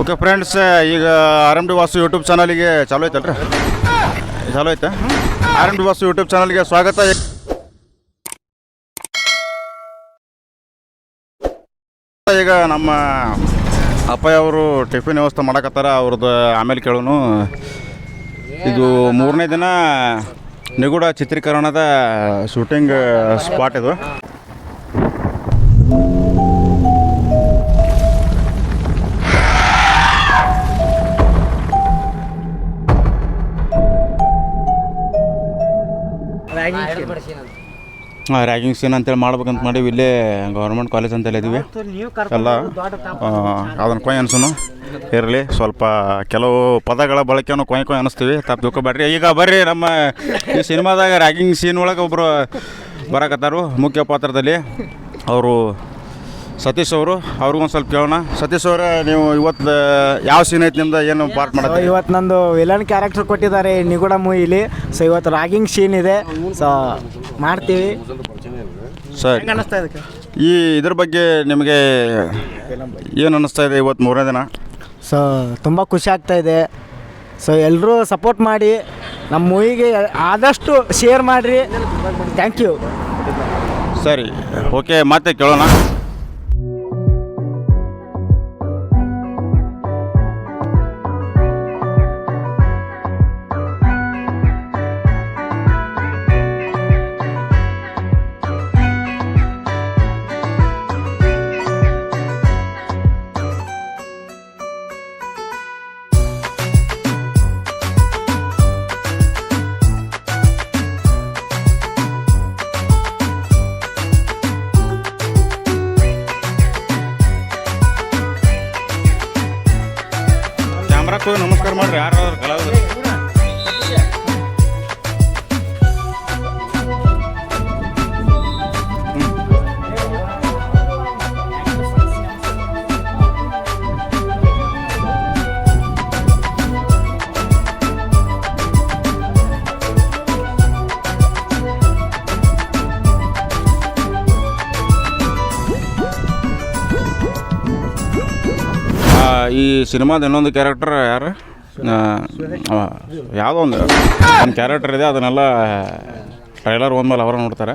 Okay friends, ಈಗ R M D Vasu YouTube ಚಾನಲಿಗೆ ಚಾಲೂ ಐತಲ್ರಿ ಚಾಲೋ ಐತೆ R M D Vasu YouTube ಚಾನಲ್ಗೆ ಸ್ವಾಗತ. ಈಗ ನಮ್ಮ ಅಪ್ಪಯ್ಯ ಅವರು ಟಿಫಿನ್ ವ್ಯವಸ್ಥೆ ಮಾಡಕತ್ತಾರ, ಅವ್ರದ್ದು ಆಮೇಲೆ ಕೇಳೋನು. ಇದು ಮೂರನೇ ದಿನ ನಿಗೂಢ ಚಿತ್ರೀಕರಣದ ಶೂಟಿಂಗ್ ಸ್ಪಾಟ್ ಇದು. ರ್ಯಾಗಿಂಗ್ ಸೀನ್ ಅಂತೇಳಿ ಮಾಡ್ಬೇಕಂತ ಮಾಡೀವಿ. ಇಲ್ಲೇ ಗೌರ್ಮೆಂಟ್ ಕಾಲೇಜ್ ಅಂತೇಳಿ ಇದೀವಿ. ಎಲ್ಲ ಅದನ್ನು ಕೊಯ್ ಅನ್ಸುನು. ಇರಲಿ. ಸ್ವಲ್ಪ ಕೆಲವು ಪದಗಳ ಬಳಕೆಯನ್ನು ಕೊಯ್ ಕೊಯ್ ಅನಿಸ್ತೀವಿ. ತಪ್ಪು ತಿಳ್ಕೊಬೇಡ್ರಿ. ಈಗ ಬರ್ರಿ ನಮ್ಮ ಈ ಸಿನಿಮಾದಾಗ ರ್ಯಾಗಿಂಗ್ ಸೀನ್ ಒಳಗೆ ಒಬ್ಬರು ಬರಕತ್ತಾರು ಮುಖ್ಯ ಪಾತ್ರದಲ್ಲಿ. ಅವರು ಸತೀಶ್ ಅವರು ಅವ್ರಿಗೊಂದು ಸ್ವಲ್ಪ ಕೇಳೋಣ. ಸತೀಶ್ ಅವರೇ ನೀವು ಇವತ್ತು ಯಾವ ಸೀನ್ ಐತೆ ನಿಮ್ದು? ಏನು ಪಾರ್ಟ್ ಮಾಡೋದು ಇವತ್ತು ನಂದು ವಿಲನ್ ಕ್ಯಾರೆಕ್ಟರ್ ಕೊಟ್ಟಿದ್ದಾರೆ ನಿಗೂಢ ಮೂವಿಲಿ ಸೊ ಇವತ್ತು ರಾಗಿಂಗ್ ಸೀನ್ ಇದೆ. ಸೊ ಮಾಡ್ತೀವಿ. ಸರಿ. ಹೆಂಗ್ ಅನ್ನಿಸ್ತಾ ಇದಕ್ಕೆ? ಈ ಇದ್ರ ಬಗ್ಗೆ ನಿಮಗೆ ಏನು ಅನ್ನಿಸ್ತಾ ಇದೆ ಇವತ್ತು ಮೂರನೇ ದಿನ? ಸೊ ತುಂಬ ಖುಷಿ ಆಗ್ತಾ ಇದೆ. ಸೊ ಎಲ್ಲರೂ ಸಪೋರ್ಟ್ ಮಾಡಿ ನಮ್ಮ ಮೂವಿಗೆ ಆದಷ್ಟು ಶೇರ್ ಮಾಡಿರಿ. ಥ್ಯಾಂಕ್ ಯು ಸರಿ ಓಕೆ ಮತ್ತೆ ಕೇಳೋಣ. ಸಿನಿಮಾದ ಇನ್ನೊಂದು ಕ್ಯಾರೆಕ್ಟರ್ ಯಾರು? ಯಾವುದೋ ಒಂದು ಒಂದು ಕ್ಯಾರೆಕ್ಟರ್ ಇದೆ, ಅದನ್ನೆಲ್ಲ ಟ್ರೈಲರ್ ಒಂದ್ಮೇಲೆ ಅವರು ನೋಡ್ತಾರೆ.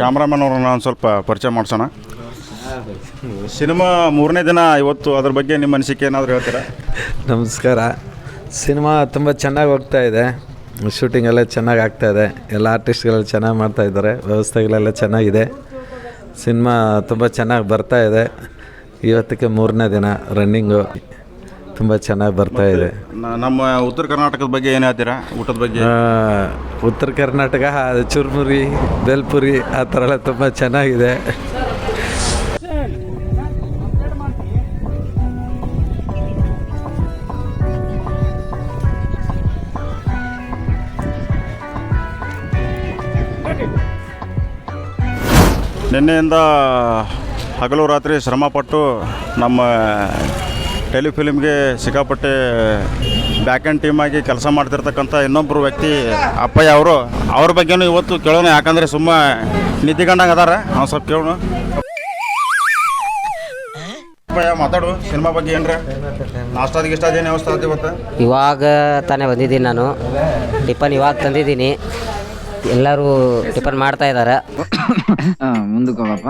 ಕ್ಯಾಮ್ರಾಮನ್ ಅವ್ರನ್ನ ಒಂದು ಸ್ವಲ್ಪ ಪರಿಚಯ ಮಾಡಿಸೋಣ. ಸಿನಿಮಾ ಮೂರನೇ ದಿನ ಇವತ್ತು, ಅದ್ರ ಬಗ್ಗೆ ನಿಮ್ಮ ಅನಿಸಿಕೆ ಏನಾದರೂ ಹೇಳ್ತೀರಾ? ನಮಸ್ಕಾರ. ಸಿನಿಮಾ ತುಂಬ ಚೆನ್ನಾಗಿ ಹೋಗ್ತಾ ಇದೆ. ಶೂಟಿಂಗ್ ಎಲ್ಲ ಚೆನ್ನಾಗಿ ಆಗ್ತಾ ಇದೆ. ಎಲ್ಲ ಆರ್ಟಿಸ್ಟ್ಗಳೆಲ್ಲ ಚೆನ್ನಾಗಿ ಮಾಡ್ತಾ ಇದ್ದಾರೆ. ವ್ಯವಸ್ಥೆಗಳೆಲ್ಲ ಚೆನ್ನಾಗಿದೆ. ಸಿನಿಮಾ ತುಂಬ ಚೆನ್ನಾಗಿ ಬರ್ತಾ ಇದೆ. ಇವತ್ತಿಗೆ ಮೂರನೇ ದಿನ ರನ್ನಿಂಗು ತುಂಬ ಚೆನ್ನಾಗಿ ಬರ್ತಾ ಇದೆ. ನ- ನಮ್ಮ ಉತ್ತರ ಕರ್ನಾಟಕದ ಬಗ್ಗೆ ಏನು ಹೇಳ್ತೀರಾ? ಊಟದ ಬಗ್ಗೆ? ಆ, ಉತ್ತರ ಕರ್ನಾಟಕ ಚುರ್ಮುರಿ ಬೇಲ್ಪುರಿ ಆ ಥರ ಎಲ್ಲ ತುಂಬ ಚೆನ್ನಾಗಿದೆ. ನಿನ್ನೆಯಿಂದ ಹಗಲು ರಾತ್ರಿ ಶ್ರಮಪಟ್ಟು ನಮ್ಮ ಟೆಲಿಫಿಲಿಮ್ಗೆ ಸಿಕ್ಕಾಪಟ್ಟೆ ಬ್ಯಾಕ್ ಆ್ಯಂಡ್ ಟೀಮಾಗಿ ಕೆಲಸ ಮಾಡ್ತಿರ್ತಕ್ಕಂಥ ಇನ್ನೊಬ್ಬರು ವ್ಯಕ್ತಿ ಅಪ್ಪಯ್ಯ ಅವರು, ಅವ್ರ ಬಗ್ಗೆನೂ ಇವತ್ತು ಕೇಳೋಣ, ಯಾಕಂದರೆ ಸುಮ್ಮ ನಿದ್ದಿಗಂಡಂಗೆ ಅದಾರ. ಅವ್ನು ಸ್ವಲ್ಪ ಕೇಳೋಣ. ಅಪ್ಪಯ್ಯ, ಮಾತಾಡು. ಸಿನಿಮಾ ಬಗ್ಗೆ ಏನ್ರ? ನಾಷ್ಟಾದ ಆಯ್ತು ಇವತ್ತು? ಇವಾಗ ತಾನೇ ಬಂದಿದ್ದೀನಿ ನಾನು. ಟಿಫನ್ ಇವಾಗ ತಂದಿದ್ದೀನಿ. ಎಲ್ಲರೂ ಟಿಫನ್ ಮಾಡ್ತಾ ಇದ್ದಾರೆ ಮುಂದಕ್ಕೆ ಹೋಗಪ್ಪ.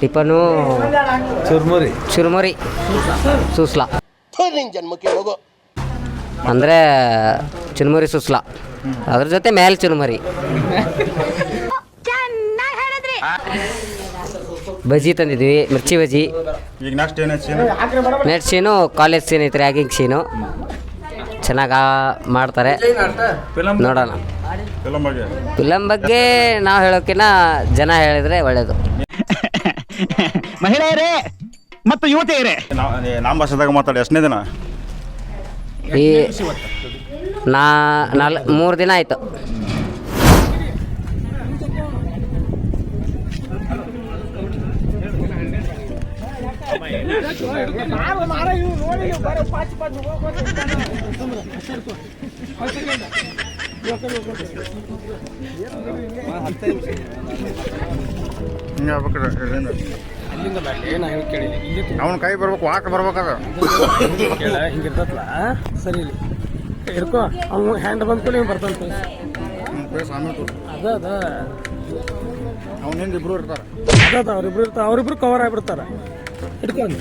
ಟಿಫನು ಚುರ್ಮುರಿ. ಚುರ್ಮುರಿ. ಸೂಸ್ಲಾ. ಅಂದ್ರೆ ಚುರ್ಮುರಿ ಸೂಸ್ಲಾ. ಅದ್ರ ಜೊತೆ ಮೇಲೆ ಚುರ್ಮುರಿ. ಬಜಿ ತಂದಿದ್ವಿ ಮಿರ್ಚಿ ಬಜಿ ಈಗ next scene net scene college scene ಐತ್ರಿ ರ್ಯಾಗಿಂಗ್ ಸೀನು ಚೆನ್ನಾಗಿ ಮಾಡ್ತಾರೆ. ನೋಡೋಣ. ಫಿಲಮ್ ಬಗ್ಗೆ? ನಾವು ಹೇಳೋಕಿನ್ನ ಜನ ಹೇಳಿದ್ರೆ ಒಳ್ಳೇದು. ಮಹಿಳೆಯರೇ ಮತ್ತು ಯುವತಿಯರೇ. ನಮ್ಮ ಭಾಷೆದಾಗ ಮಾತಾಡಿ ಎಷ್ಟನೇ ದಿನ? ಈ ನಾ ನಾಲ್ ಮೂರು ದಿನ ಆಯಿತು. ಹಿಂಗೆ ಆಗ್ಬೇಕ್ರಿ ಇಲ್ಲಿಂದಲ್ಲ ಅಲ್ಲಿ ನಾ ಹೇಳಿ ಕೇಳಿ ಇಲ್ಲಿ ಅವ್ನ ಕೈ ಬರ್ಬೇಕು ವಾಕ್ ಬರ್ಬೇಕದ. ಕೇಳ ಹಿಂಗಿರ್ತತ್ಲ ಸರಿ ಇಲ್ಲಿ ಇರ್ಕೋ ಅವ್ನು ಹ್ಯಾಂಡ್ ಬಂದ ನೀವು ಬರ್ತಾನೆ ಅದ ಅದ. ಅವನಿಂದ ಇಬ್ರು ಇರ್ತಾರೆ. ಅದ ಅದ ಅವ್ರಿಬ್ರು ಇರ್ತಾರ. ಅವ್ರಿಬ್ರು ಕವರ್ ಆಗಿಬಿಡ್ತಾರ. ಹಿಡ್ಕೊಂಡು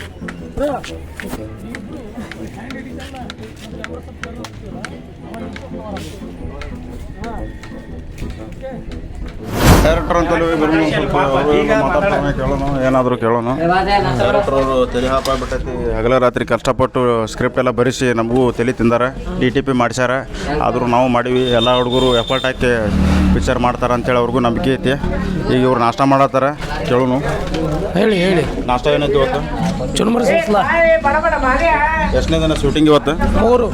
ಡೈರೆಕ್ಟರ್ ಅಂತ ಬರ್ಮಿ ಸ್ವಲ್ಪ ಮಾತಾಡ್ತಾನೆ ಕೇಳೋಣ? ಏನಾದರೂ ಕೇಳೋಣ? ಡೈರೆಕ್ಟರ್ ಅವರು ತಲೆ ಹಾಪಾಗ್ಬಿಟ್ಟೈತಿ ಹಗಲ ರಾತ್ರಿ ಕಷ್ಟಪಟ್ಟು ಸ್ಕ್ರಿಪ್ಟ್ ಎಲ್ಲ ಬರೆಸಿ ನಮಗೂ ತಲೆ ತಿಂದಾರ ಡಿ ಟಿ ಪಿ ಮಾಡ್ಸ್ಯಾರ. ಆದರೂ ನಾವು ಮಾಡೀವಿ ಎಲ್ಲ ಹುಡುಗರು ಎಫರ್ಟ್ ಹಾಕಿ ಪಿಕ್ಚರ್ ಮಾಡ್ತಾರೆ ಅಂತೇಳಿ ಅವ್ರಿಗೂ ನಂಬಿಕೆ ಐತಿ. ಈಗ ಇವ್ರು ನಾಷ್ಟ ಮಾಡತ್ತಾರ ಚಳುನು ಹೇಳಿ ಹೇಳಿ. ನಾಷ್ಟ ಏನೈತಿ ಇವತ್ತು? ಚುರುಮುರಿ ಎಷ್ಟನೇ ದಿನ ಶೂಟಿಂಗ್ ಇವತ್ತು? ಮೂರು.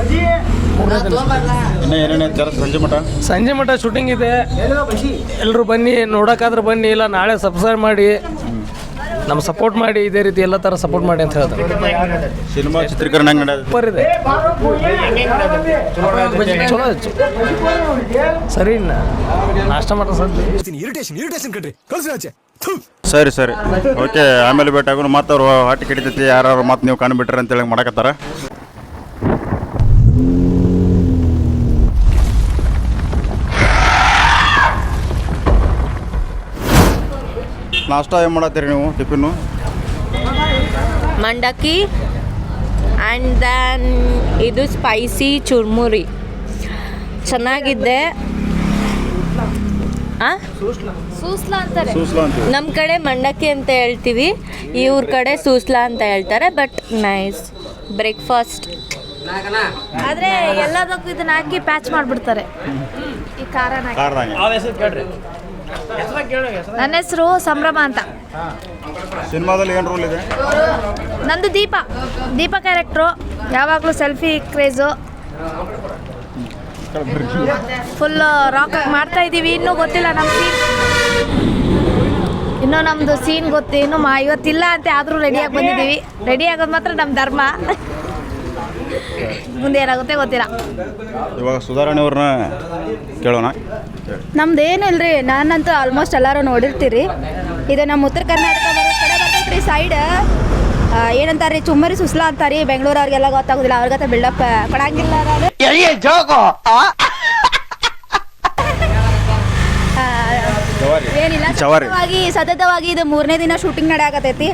ಇನ್ನೂ ಏನೇನು ಸಂಜೆ ಮಠ? ಸಂಜೆ ಮಠ ಶೂಟಿಂಗ್ ಇದೆ. ಎಲ್ಲರೂ ಬನ್ನಿ ನೋಡೋಕ್ಕಾದ್ರೆ ಬನ್ನಿ ಇಲ್ಲ ನಾಳೆ ಸಬ್ಸ್ಕ್ರೈಬ್ ಮಾಡಿ. ನಮ್ಮ ಸಪೋರ್ಟ್ ಮಾಡಿ ಇದೇ ರೀತಿ ಎಲ್ಲ ಥರ ಸಪೋರ್ಟ್ ಮಾಡಿ ಅಂತ ಹೇಳ್ತಾರೆ. ಸಿನಿಮಾ ಚಿತ್ರೀಕರಣ ಹೆಂಗೆ ನಡೆಯೋದು ಸೂಪರ್ ಇದೆ. ಚಲೋ ಆಯ್ತು. ಸರಿ ಇನ್ನ ನಾಷ್ಟ ಮಾಡ್ರ ಸರ್ ಸರಿ ಸರಿ. ಓಕೆ ಆಮೇಲೆ ಭೇಟಿ ಆಗೋಣ. ಮತ್ತೆ ಅವ್ರು ಹಾಟಿ ಕಡಿತೈತಿ ಯಾರು ಮತ್ತೆ ನೀವು ಕಂಡುಬಿಟ್ರೆ ಅಂತೇಳಿ ಮಾಡಕತ್ತಾರ. ನಾಷ್ಟ ಏನು ಮಾಡತ್ತೀರಿ ನೀವು ಟಿಫಿನ್ನು ಮಂಡಕ್ಕಿ ಆ್ಯಂಡ್ ದೆನ್ ಇದು ಸ್ಪೈಸಿ ಚುರ್ಮುರಿ. ಚೆನ್ನಾಗಿದೆ. ಆ? ಸೂಸ್ಲಾ ಅಂತಾರೆ. ಸೂಸ್ಲಾ ನಮ್ಮ ಕಡೆ ಮಂಡಕ್ಕಿ ಅಂತ ಹೇಳ್ತೀವಿ. ಇವ್ರ ಕಡೆ ಸೂಸ್ಲಾ ಅಂತ ಹೇಳ್ತಾರೆ ಬಟ್ ನೈಸ್ ಬ್ರೇಕ್ಫಾಸ್ಟ್ ಆದ್ರೆ ಎಲ್ಲದಕ್ಕೂ ಇದನ್ನ ಹಾಕಿ ಪ್ಯಾಚ್ ಮಾಡ್ಬಿಡ್ತಾರೆ. ಈ ಖಾರನ ನನ್ನ ಹೆಸರು ಸಂಭ್ರಮ ಅಂತ. ಸಿನಿಮಾದಲ್ಲಿ ಏನು ರೋಲ್ ಇದೆ? ನಂದು ದೀಪ. ದೀಪ ಕ್ಯಾರೆಕ್ಟ್ರು ಯಾವಾಗಲೂ ಸೆಲ್ಫಿ ಕ್ರೇಜು ಫುಲ್ ರಾಕ್ ಮಾಡ್ತಾ ಇದ್ದೀವಿ ಇನ್ನೂ ಗೊತ್ತಿಲ್ಲ ನಮ್ಮ ಸೀನ್ ಇನ್ನೂ ನಮ್ಮದು ಸೀನ್ ಗೊತ್ತು. ಇನ್ನೂ ಮಾ ಇವತ್ತಿಲ್ಲ ಅಂತ ಆದರೂ ರೆಡಿಯಾಗಿ ಬಂದಿದ್ದೀವಿ. ರೆಡಿ ಆಗೋದು ಮಾತ್ರ ನಮ್ಮ ಧರ್ಮ. ಮುಂದೆ ಏನಾಗುತ್ತೆ ಗೊತ್ತಿಲ್ಲ. ಇವಾಗ ಸುಧಾರಣೆ ಅವ್ರನ್ನ ಕೇಳೋಣ. ನಮ್ದು ಏನಿಲ್ರಿ ನಾನಂತೂ ಆಲ್ಮೋಸ್ಟ್ ಎಲ್ಲರೂ ನೋಡಿರ್ತೀರಿ. ಇದು ನಮ್ಮ ಉತ್ತರ ಕರ್ನಾಟಕ ಬರೋ ಕಡೆ ಬರ್ತೈತ್ರಿ ಸೈಡ್ ಏನಂತಾರೆ ರೀ ಚುಮ್ಮರಿ ಸುಸ್ಲಾ ಅಂತಾರಿ ಬೆಂಗಳೂರು ಅವ್ರಿಗೆಲ್ಲ ಗೊತ್ತಾಗೋದಿಲ್ಲ ಅವ್ರಿಗತ್ತ ಬಿಲ್ಡಪ್ ಕೊಡಂಗಿಲ್ಲ ಏನಿಲ್ಲ. ಸತತವಾಗಿ ಸತತವಾಗಿ ಇದು ಮೂರನೇ ದಿನ ಶೂಟಿಂಗ್ ನಡೆಯಾಕತೈತಿ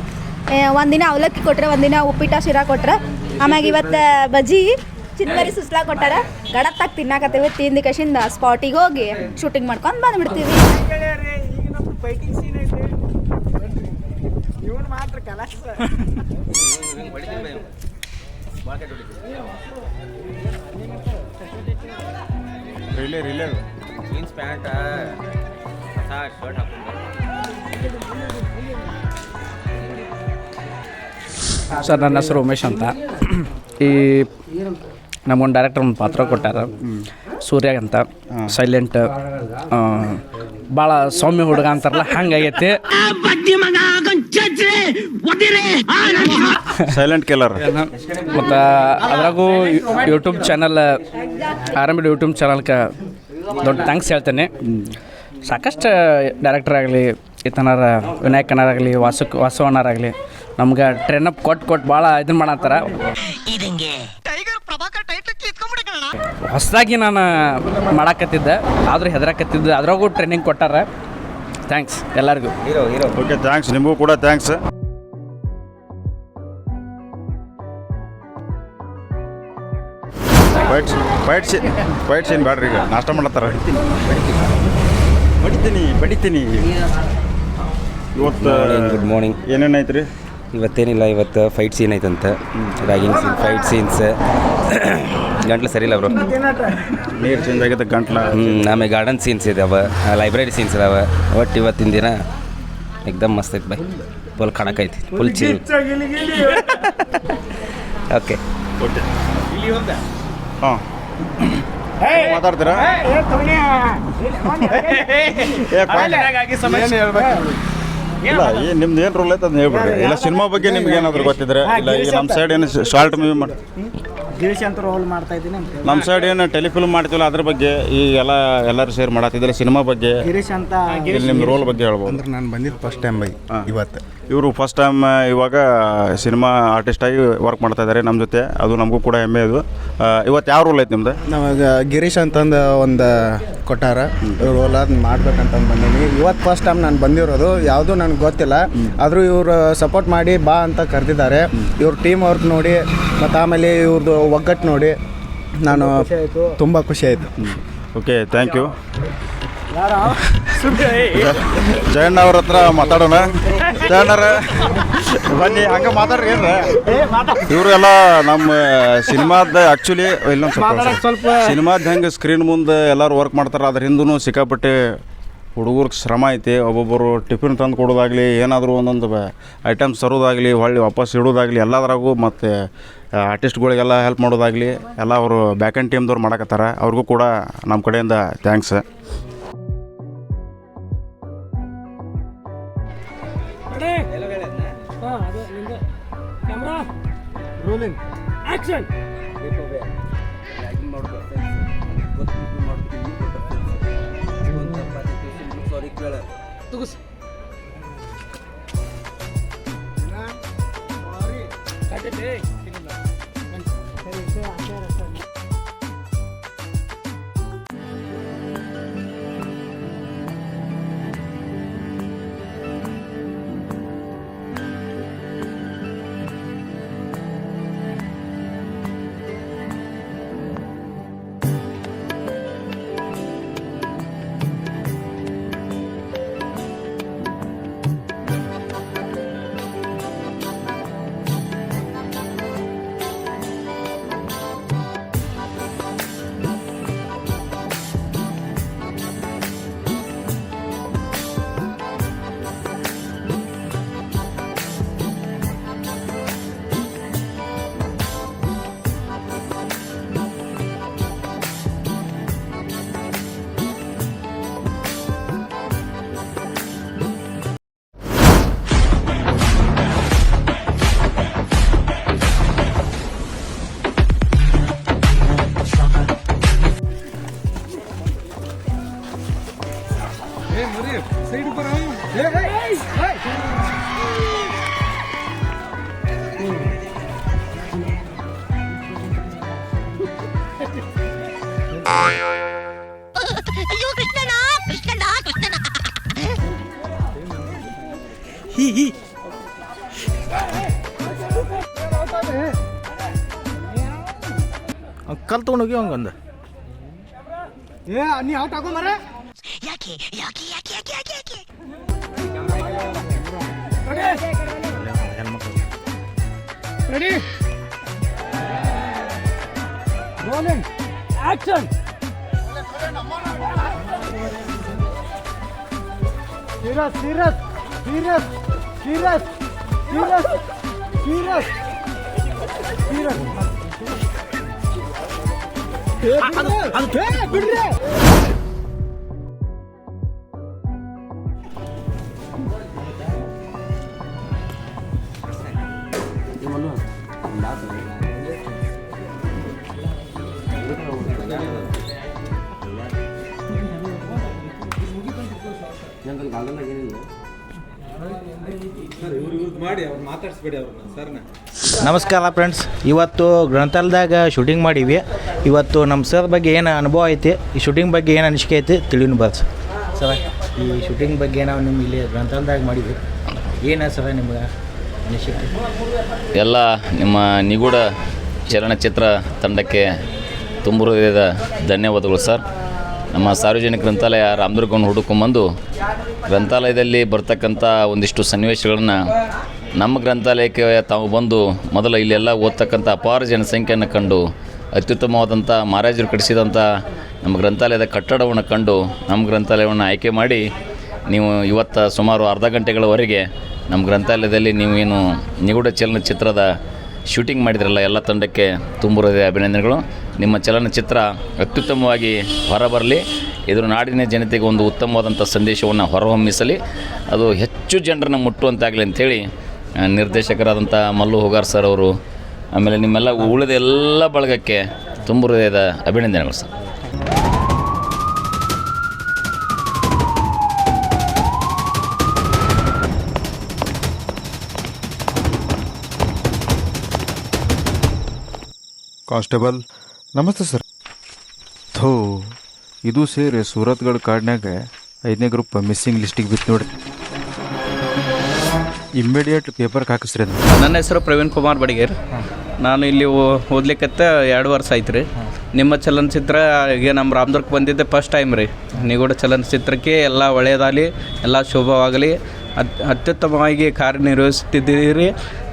ಒಂದಿನ ಅವಲಕ್ಕಿ ಕೊಟ್ರೆ ಒಂದಿನ ಉಪ್ಪಿಟ್ಟ ಶಿರಾ ಕೊಟ್ರೆ. ಆಮ್ಯಾಗ ಇವತ್ತು ಬಜ್ಜಿ. ಚಿನ್ಮರಿ ಸುಸ್ಲಾ ಕೊಟ್ಟಾರ? ಗಡತ್ತಾಗ ತಿನ್ನಾಕತ್ತೀವಿ ತಿಂದ ಕಶಿಂದ ಸ್ಪಾಟಿಗೆ ಹೋಗಿ ಶೂಟಿಂಗ್ ಮಾಡ್ಕೊಂಡು ಬಂದ್ಬಿಡ್ತೀವಿ. ರಿಲೇ ರಿಲೇ ಜೀನ್ಸ್ ಪ್ಯಾಂಟ್ ಶರ್ಟ್ ಹಾಕೊಂಡು ಸರ್ ನನ್ನ ಹೆಸರು ಉಮೇಶ್ ಅಂತ. ಈ ನಮಗೊಂದು ಡೈರೆಕ್ಟರ್ ಒಂದು ಪಾತ್ರ ಕೊಟ್ಟಾರ. ಸೂರ್ಯ ಅಂತ ಸೈಲೆಂಟ್ ಭಾಳ ಸೌಮ್ಯ ಹುಡುಗ ಅಂತಾರಲ್ಲ ಹಂಗಾಗೈತಿ. ಸೈಲೆಂಟ್ ಕಿಲ್ಲರ್ ಮತ್ತು ಅದ್ರಾಗೂ ಯೂಟ್ಯೂಬ್ ಚಾನಲ್ ಆರಂಭ ಯೂಟ್ಯೂಬ್ ಚಾನಲ್ಗೆ ದೊಡ್ಡ ಥ್ಯಾಂಕ್ಸ್ ಹೇಳ್ತೇನೆ. ಸಾಕಷ್ಟು ಡೈರೆಕ್ಟರ್ ಆಗಲಿ ಈತನಾರ ವಿನಾಯಕನಾರಾಗಲಿ ವಾಸು ವಾಸವಣ್ಣರಾಗಲಿ ನಮ್ಗೆ ಟ್ರೈನ್ ಅಪ್ ಕೊಟ್ಟು ಕೊಟ್ಟು ಭಾಳ ಇದನ್ನ ಮಾಡತ್ತಾರ. ಹೊಸದಾಗಿ ನಾನು ಮಾಡಾಕತ್ತಿದ್ದೆ ಆದರೂ ಹೆದರಾಕತ್ತಿದ್ದೆ. ಅದ್ರಾಗೂ ಟ್ರೈನಿಂಗ್ ಕೊಟ್ಟಾರ. ಥ್ಯಾಂಕ್ಸ್ ಎಲ್ಲರಿಗೂ. Hero hero. ಓಕೆ ಥ್ಯಾಂಕ್ಸ್ ನಿಮಗೂ ಕೂಡ thanks fight fight scene fight scene ಬ್ಯಾಡ್ರಿ ಈಗ. ನಾಷ್ಟ ಮಾಡತ್ತಾರ. ಬಡಿತೀನಿ ಬಡಿತೀನಿ. ಇವತ್ತು ಗುಡ್ ಮಾರ್ನಿಂಗ್ ಏನೇನು ಐತ್ರಿ? ಇವತ್ತೇನಿಲ್ಲ ಇವತ್ತು ಫೈಟ್ ಸೀನ್ ಐತಂತ ರ್ಯಾಗಿಂಗ್ ಸೀನ್ ಫೈಟ್ ಸೀನ್ಸ್ ಗಂಟ್ಲು ಸರಿಯಿಲ್ಲ ಅವರು ನೀರು ಚೇಂಜ್ ಆಗಿದೆ ಗಂಟ್ಲ ಹ್ಞೂ ಆಮೇಲೆ ಗಾರ್ಡನ್ ಸೀನ್ಸ್ ಇದಾವೆ ಲೈಬ್ರರಿ ಸೀನ್ಸ್ ಇದಾವೆ ಒಟ್ಟು ಇವತ್ತಿನ ದಿನ ಎಕ್ದಮ್ ಮಸ್ತ್ ಐತೆ ಬೈ ಫುಲ್ ಖಡಕ್ ಐತಿ ಫುಲ್ ಚಿಲ್ ಓಕೆ ಹಾಂ ಮಾತಾಡ್ತೀರಾ ಏ, ಏನ್ ಹೇಳ್ಬೇಕು? ಇಲ್ಲ ಈ ನಿಮ್ದು ಏನು ರೂಲ್ ಐತೆ ಅದನ್ನ ಹೇಳ್ಬಿಡ್ರಿ. ಇಲ್ಲ ಸಿನಿಮಾ ಬಗ್ಗೆ ನಿಮ್ಗೆ ಏನಾದ್ರು ಗೊತ್ತಿದ್ರೆ ಇಲ್ಲ ಈಗ ನಮ್ಮ ಸೈಡ್ ಏನು ಶಾರ್ಟ್ ಮೂವಿ ಮಾಡಿ ಗಿರೀಶ್ ಅಂತ ರೋಲ್ ಮಾಡ್ತಾ ಇದ್ದೀನಿ ಅಂತ ಹೇಳಿ. ನಮ್ಮ ಸೈಡ್ ಏನು ಟೆಲಿಫಿಲ್ಮ್ ಮಾಡ್ತೀವಲ್ಲ ಅದ್ರ ಬಗ್ಗೆ ಈ ಎಲ್ಲ ಎಲ್ಲರೂ ಶೇರ್ ಮಾಡತ್ತಿದ್ರೆ ಸಿನಿಮಾ ಬಗ್ಗೆ. ಗಿರೀಶ್ ಅಂತ ಇಲ್ಲಿ ನಿಮ್ಮ ರೋಲ್ ಬಗ್ಗೆ ಹೇಳ್ಬೋದು. ಅಂದ್ರೆ ನಾನು ಬಂದಿದ್ದು ಫಸ್ಟ್ ಟೈಮ್ ಬೈ ಇವತ್ತು. ಇವರು ಫಸ್ಟ್ ಟೈಮ್ ಇವಾಗ ಸಿನಿಮಾ ಆರ್ಟಿಸ್ಟಾಗಿ ವರ್ಕ್ ಮಾಡ್ತಾ ಇದ್ದಾರೆ ನಮ್ಮ ಜೊತೆ. ಅದು ನಮಗೂ ಕೂಡ ಹೆಮ್ಮೆ ಅದು ಆ, ಇವತ್ತು ಯಾವ ರೋಲ್ ಐತೆ ನಿಮ್ದು? ನಮಗೆ ಗಿರೀಶ್ ಅಂತಂದು ಒಂದು ಕೊಟ್ಟಾರ. ರೋಲ್ ಅದು ಮಾಡ್ಬೇಕಂತಂದು ಬಂದೀನಿ. ಇವತ್ತು ಫಸ್ಟ್ ಟೈಮ್ ನಾನು ಬಂದಿರೋದು ಯಾವುದೂ ನನಗೆ ಗೊತ್ತಿಲ್ಲ. ಆದರೂ ಇವರು ಸಪೋರ್ಟ್ ಮಾಡಿ ಬಾ ಅಂತ ಕರೆದಿದ್ದಾರೆ. ಇವ್ರ ಟೀಮ್ ವರ್ಕ್ ನೋಡಿ ಮತ್ತು ಆಮೇಲೆ ಇವ್ರದ್ದು ಒಗ್ಗಟ್ಟು ನೋಡಿ. ನಾನು ತುಂಬ ಖುಷಿ ಆಯಿತು. ಓಕೆ ಥ್ಯಾಂಕ್ ಯು ಜಯಣ್ಣ ಅವ್ರ ಹತ್ರ ಮಾತಾಡೋಣ. ಜಯಣ್ಣರ ಬನ್ನಿ ಹಂಗೆ ಮಾತಾಡ್ರಿ ಏನ್ರ? ಇವರೆಲ್ಲ ನಮ್ಮ ಸಿನಿಮಾದ ಆ್ಯಕ್ಚುಲಿ ಇಲ್ಲೊಂದು ಸ್ವಲ್ಪ ಸಿನಿಮಾದ ಹೆಂಗೆ ಸ್ಕ್ರೀನ್ ಮುಂದೆ ಎಲ್ಲರೂ ವರ್ಕ್ ಮಾಡ್ತಾರೆ ಅದ್ರ ಹಿಂದೂ ಸಿಕ್ಕಾಪಟ್ಟೆ ಹುಡುಗರಿಗೆ ಶ್ರಮ ಐತಿ ಒಬ್ಬೊಬ್ಬರು ಟಿಫಿನ್ ತಂದು ಕೊಡೋದಾಗಲಿ ಏನಾದರೂ ಒಂದೊಂದು ಐಟಮ್ಸ್ ತರೋದಾಗಲಿ ಹೊಳ್ಳಿ ವಾಪಸ್ ಇಡೋದಾಗಲಿ ಎಲ್ಲದ್ರಾಗೂ ಮತ್ತು ಆರ್ಟಿಸ್ಟ್ಗಳಿಗೆಲ್ಲ ಹೆಲ್ಪ್ ಮಾಡೋದಾಗಲಿ ಎಲ್ಲ ಅವರು ಬ್ಯಾಕ್ ಆ್ಯಂಡ್ ಟೀಮ್ದವ್ರು ಮಾಡಕತ್ತಾರ. ಅವ್ರಿಗೂ ಕೂಡ ನಮ್ಮ ಕಡೆಯಿಂದ ಥ್ಯಾಂಕ್ಸ್ ಕಲ್ ತೊಗೊಂಡೋಗಿ ಹಂಗಂದ ಏ ನೀ ಔಟ್ ಹಾಕೋ ಮರ. Ready rolling action serious serious serious serious serious serious serious ನಮಸ್ಕಾರ ಫ್ರೆಂಡ್ಸ್ ಇವತ್ತು ಗ್ರಂಥಾಲಯದಾಗ ಶೂಟಿಂಗ್ ಮಾಡೀವಿ ಇವತ್ತು ನಮ್ಮ ಸರ್ ಬಗ್ಗೆ ಏನು ಅನುಭವ ಐತಿ? ಈ ಶೂಟಿಂಗ್ ಬಗ್ಗೆ ಏನು ಅನಿಸಿಕೆ ಐತಿ? ತಿಳಿನು ಸರ್ ಸರ ಈ ಶೂಟಿಂಗ್ ಬಗ್ಗೆ ನಾವು ನಿಮ್ಮ ಇಲ್ಲಿ ಗ್ರಂಥಾಲಯದಾಗ ಮಾಡಿದ್ವಿ. ಏನು ಸರ ನಿಮ್ಗೆ ಅನಿಸಿಕೆ? ಎಲ್ಲ ನಿಮ್ಮ ನಿಗೂಢ ಚಲನಚಿತ್ರ ತಂಡಕ್ಕೆ ತುಂಬ ಹೃದಯದ ಧನ್ಯವಾದಗಳು ಸರ್ ನಮ್ಮ ಸಾರ್ವಜನಿಕ ಗ್ರಂಥಾಲಯ ರಾಮದುರ್ಗವನ್ನು ಹುಡುಕೊಂಬಂದು ಗ್ರಂಥಾಲಯದಲ್ಲಿ ಬರ್ತಕ್ಕಂಥ ಒಂದಿಷ್ಟು ಸನ್ನಿವೇಶಗಳನ್ನು ನಮ್ಮ ಗ್ರಂಥಾಲಯಕ್ಕೆ ತಾವು ಬಂದು ಮೊದಲು ಇಲ್ಲೆಲ್ಲ ಓದ್ತಕ್ಕಂಥ ಅಪಾರ ಜನಸಂಖ್ಯೆಯನ್ನು ಕಂಡು ಅತ್ಯುತ್ತಮವಾದಂಥ ಮಹಾರಾಜರು ಕಟ್ಟಿಸಿದಂಥ ನಮ್ಮ ಗ್ರಂಥಾಲಯದ ಕಟ್ಟಡವನ್ನು ಕಂಡು ನಮ್ಮ ಗ್ರಂಥಾಲಯವನ್ನು ಆಯ್ಕೆ ಮಾಡಿ ನೀವು ಇವತ್ತು ಸುಮಾರು ಅರ್ಧ ಗಂಟೆಗಳವರೆಗೆ ನಮ್ಮ ಗ್ರಂಥಾಲಯದಲ್ಲಿ ನೀವೇನು ನಿಗೂಢ ಚಲನಚಿತ್ರದ ಶೂಟಿಂಗ್ ಮಾಡಿದ್ರಲ್ಲ ಎಲ್ಲ ತಂಡಕ್ಕೆ ತುಂಬಿರೋದೆ ಅಭಿನಂದನೆಗಳು. ನಿಮ್ಮ ಚಲನಚಿತ್ರ ಅತ್ಯುತ್ತಮವಾಗಿ ಹೊರಬರಲಿ. ಇದರ ನಾಡಿನ ಜನತೆಗೆ ಒಂದು ಉತ್ತಮವಾದಂಥ ಸಂದೇಶವನ್ನು ಹೊರಹೊಮ್ಮಿಸಲಿ. ಅದು ಹೆಚ್ಚು ಜನರನ್ನು ಮುಟ್ಟುವಂತಾಗಲಿ ಅಂಥೇಳಿ ನಿರ್ದೇಶಕರಾದಂಥ ಮಲ್ಲು ಹೋಗಾರ್ ಸರ್ ಅವರು ಆಮೇಲೆ ನಿಮ್ಮೆಲ್ಲ ಉಳಿದ ಎಲ್ಲ ಬಳಗಕ್ಕೆ ತುಂಬ ಹೃದಯದ ಅಭಿನಂದನೆಗಳು ಸರ್. ಕಾನ್ಸ್ಟೇಬಲ್, ನಮಸ್ತೆ ಸರ್. ಥೋ, ಇದು ಸೇರಿ ಸೂರತ್ಗಢ ಕಾಡ್ನಾಗ ಐದನೇ ಗ್ರೂಪ್ ಮಿಸ್ಸಿಂಗ್ ಲಿಸ್ಟಿಗೆ ಬಿತ್ತು ನೋಡ್ರಿ. ಇಮ್ಮಿಡಿಯೇಟ್ ಪೇಪರ್ ಹಾಕಿಸ್ರಿ ನನ್ನ ಹೆಸರು ಪ್ರವೀಣ್ ಕುಮಾರ್ ಬಡಿಗೇರ್. ನಾನು ಇಲ್ಲಿ ಓದ್ಲಿಕ್ಕತ್ತ ಎರಡು ವರ್ಷ ಆಯ್ತು ರೀ ನಿಮ್ಮ ಚಲನಚಿತ್ರ, ಈಗ ನಮ್ಮ ರಾಮದುರ್ಗ ಬಂದಿದ್ದೆ ಫಸ್ಟ್ ಟೈಮ್ ರೀ. ನಿಗೂಢ ಚಲನಚಿತ್ರಕ್ಕೆ ಎಲ್ಲ ಒಳ್ಳೆಯದಾಗಲಿ, ಎಲ್ಲ ಶುಭವಾಗಲಿ. ಅತ್ ಅತ್ಯುತ್ತಮವಾಗಿ ಕಾರ್ಯನಿರ್ವಹಿಸುತ್ತಿದ್ದೀರಿ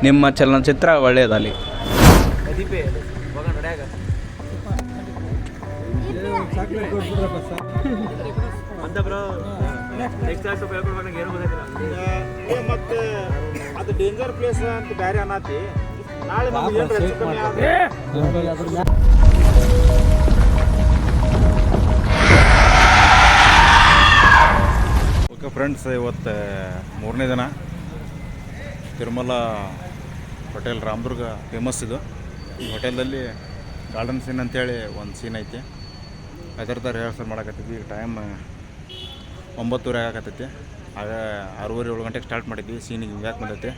ನಿಮ್ಮ ಚಲನಚಿತ್ರ ಒಳ್ಳೆಯದಾಗಲಿ. ಮತ್ತೆ ಅದು ಡೇಂಜರ್ ಪ್ಲೇಸ್ ಅಂತ ಬೇರೆ ಅನ್ನತಿ. ನಾಳೆ ಓಕೆ ಫ್ರೆಂಡ್ಸ್ ಇವತ್ತು ಮೂರನೇ ದಿನ. ತಿರುಮಲ ಹೋಟೆಲ್ ರಾಮದುರ್ಗ ಫೇಮಸ್ ಇದು. ಈ ಹೋಟೆಲ್ದಲ್ಲಿ ಗಾರ್ಡನ್ ಸೀನ್ ಅಂತೇಳಿ ಒಂದು ಸೀನ್ ಐತಿ. ಅದರದ ರಿಹರ್ಸಲ್ ಮಾಡಕತ್ತಿದ್ವಿ. ಈಗ ಟೈಮ್ ಒಂಬತ್ತುವರೆ ಆಗಕತ್ತೈತಿ. ಆಗ ಆರೂವರೆ, ಏಳು ಗಂಟೆಗೆ ಸ್ಟಾರ್ಟ್ ಮಾಡಿದ್ವಿ. ಸೀನಿಗೆ ಯಾಕೆ ಬಂದೈತಿ?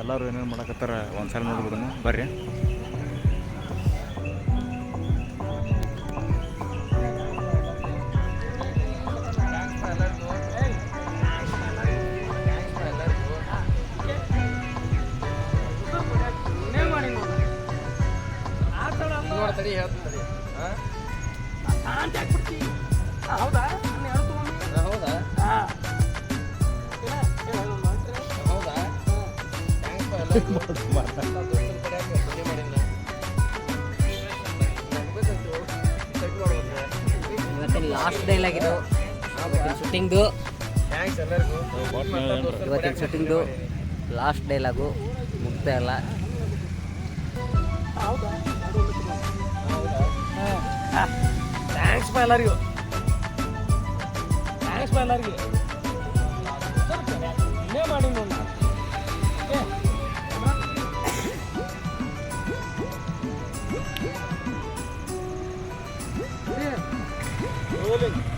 ಎಲ್ಲರೂ ಏನೇನು ಮಾಡಕತ್ತಾರ ಒಂದು ಸಲ ನೋಡ್ಬಿಡೋಣ. ಬರ್ರಿ. ಲಾಸ್ಟ್ ಡೈಲಾಗ್ ಇದು. ಇವತ್ತಿನ ಶೂಟಿಂಗ್ದು ಇವತ್ತಿನ ಶೂಟಿಂಗ್ದು ಲಾಸ್ಟ್ ಡೈಲಾಗು ಮುಗ್ತಾ ಇಲ್ಲ ಥ್ಯಾಂಕ್ಸ್ ಬಾ ಎಲ್ಲರಿಗೂ. ಥ್ಯಾಂಕ್ಸ್ ಬಾ ಎಲ್ಲರಿಗೂ. ಮಾಡಿ ರೋಲಿಂಗ್